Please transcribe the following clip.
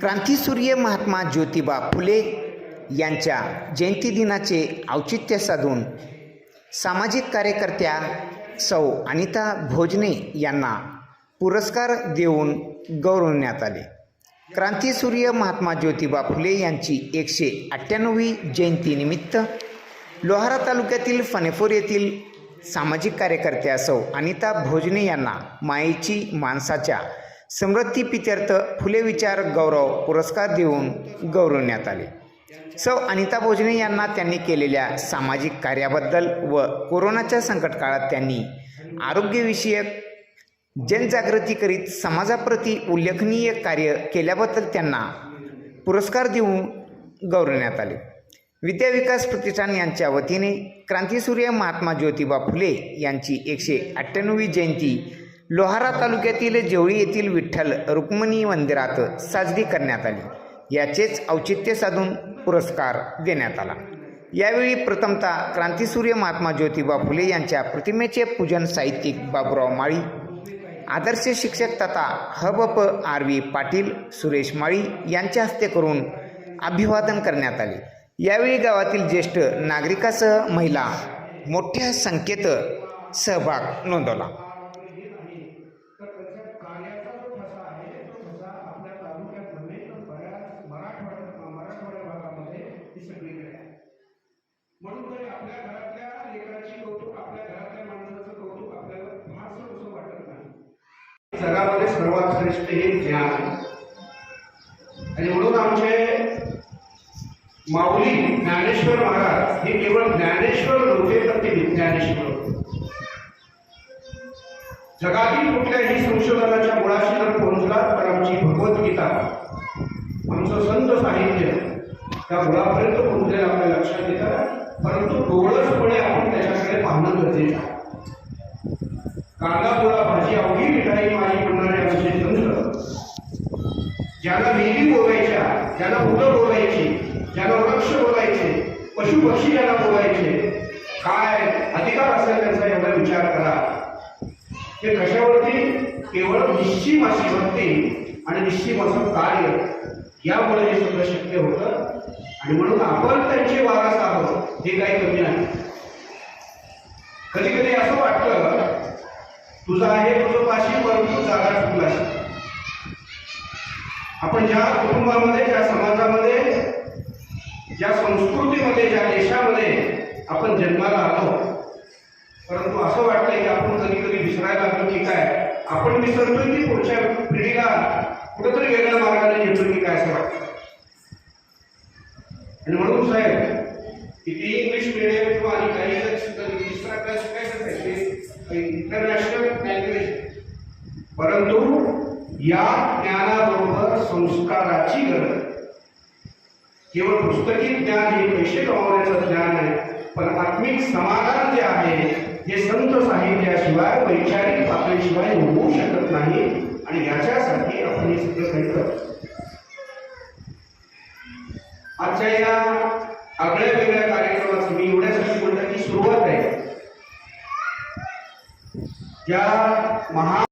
क्रांतीसूर्य महात्मा ज्योतिबा फुले यांच्या जयंतीदिनाचे औचित्य साधून सामाजिक कार्यकर्त्या सौ अनिता भोजने यांना पुरस्कार देऊन गौरवण्यात आले. क्रांतीसूर्य महात्मा ज्योतिबा फुले यांची एकशे अठ्ठ्याण्णवी जयंतीनिमित्त लोहारा तालुक्यातील फनेफोर येथील सामाजिक कार्यकर्त्या सौ अनिता भोजने यांना मायेची माणसाच्या समृद्धीपित्यर्थ फुले विचार गौरव पुरस्कार देऊन गौरवण्यात आले. सौ अनिता भोजने यांना त्यांनी केलेल्या सामाजिक कार्याबद्दल व कोरोनाच्या संकटकाळात त्यांनी आरोग्यविषयक जनजागृती करीत समाजाप्रती उल्लेखनीय कार्य केल्याबद्दल त्यांना पुरस्कार देऊन गौरवण्यात आले. विद्याविकास प्रतिष्ठान यांच्या वतीने क्रांतीसूर्य महात्मा ज्योतिबा फुले यांची एकशे अठ्ठ्याण्णवी जयंती लोहारा तालुक्यातील जेवळी येथील विठ्ठल रुक्मिणी मंदिरात साजरी करण्यात आली. याचेच औचित्य साधून पुरस्कार देण्यात आला. यावेळी प्रथमतः क्रांतीसूर्य महात्मा ज्योतिबा फुले यांच्या प्रतिमेचे पूजन साहित्यिक बाबुराव माळी आदर्श शिक्षक तथा हबप आर व्ही पाटील सुरेश माळी यांच्या हस्ते करून अभिवादन करण्यात आले. यावेळी गावातील ज्येष्ठ नागरिकासह महिला मोठ्या संख्येत सहभाग नोंदवला म्हणून तरी आपल्या घरातल्या लेकराची कौतुक आपल्या घरातल्या माणसाचं कौतुक आपल्याला फारसं असं वाटत नाही जगामध्ये सर्वात श्रेष्ठ हे ज्ञान आणि म्हणून आमचे माऊली ज्ञानेश्वर महाराज हे केवळ ज्ञानेश्वर नव्हते तर ते विज्ञानेश्वर होते. जगातील कुठल्याही संशोधनाच्या मुळाशी जर पोहोचलात तर आमची भगवद्गीता आमचं संत साहित्य त्या मुळापर्यंत पोहोचलेलं आपल्या लक्षात येतं. परंतु डोळसपणे आपण त्याच्याकडे पाहणं गरजेचं आहे. कांदा पोळा भाजी अवघी मिठाई माझी म्हणणारे आमचे तंत्र ज्याला मेली बोलायच्या ज्याला मुलं बोलायची ज्याला वृक्ष बोलायचे पशु पक्षी ज्याला बोलायचे काय अधिकार असेल त्यांचा एवढा विचार करा. ते कशावरती? केवळ निश्चिम अशी भक्ती आणि निश्चिम असं कार्य यामुळे हे सगळं शक्य होतं. आणि म्हणून आपण त्यांचे वारस आहोत हे काही कमी नाही. कधी कधी असं वाटतं तुझा आहे कुटुंबाशी परंतु जागा चुकलाशी आपण ज्या कुटुंबामध्ये ज्या समाजामध्ये ज्या संस्कृतीमध्ये ज्या देशामध्ये आपण जन्माला आलो परंतु असं वाटलं की आपण कधी कधी विसरायला लागलो की काय आपण विसरतोय की पुढच्या पिढीला कुठेतरी वेगळ्या मार्गाने घेतो की काय असं वाटतं? आणि म्हणून साहेब किती इंग्लिश मिडियम किंवा आणि काही जर शिकत दुसरा काय शिकायचं परंतु या ज्ञानाबरोबर संस्काराची गरज केवळ पुस्तकी ज्ञान हे पैसे कमावण्याचं ज्ञान आहे पण आत्मिक समाधान जे आहे हे संत साहित्याशिवाय वैचारिक पातळीशिवाय होऊ शकत नाही आणि याच्यासाठी आपण हे सगळं काही करतो आजच्या या आगळ्या वेगळ्या कार्यक्रमाचं मी एवढ्यासाठी म्हणतो की सुरुवात आहे. ज्या महा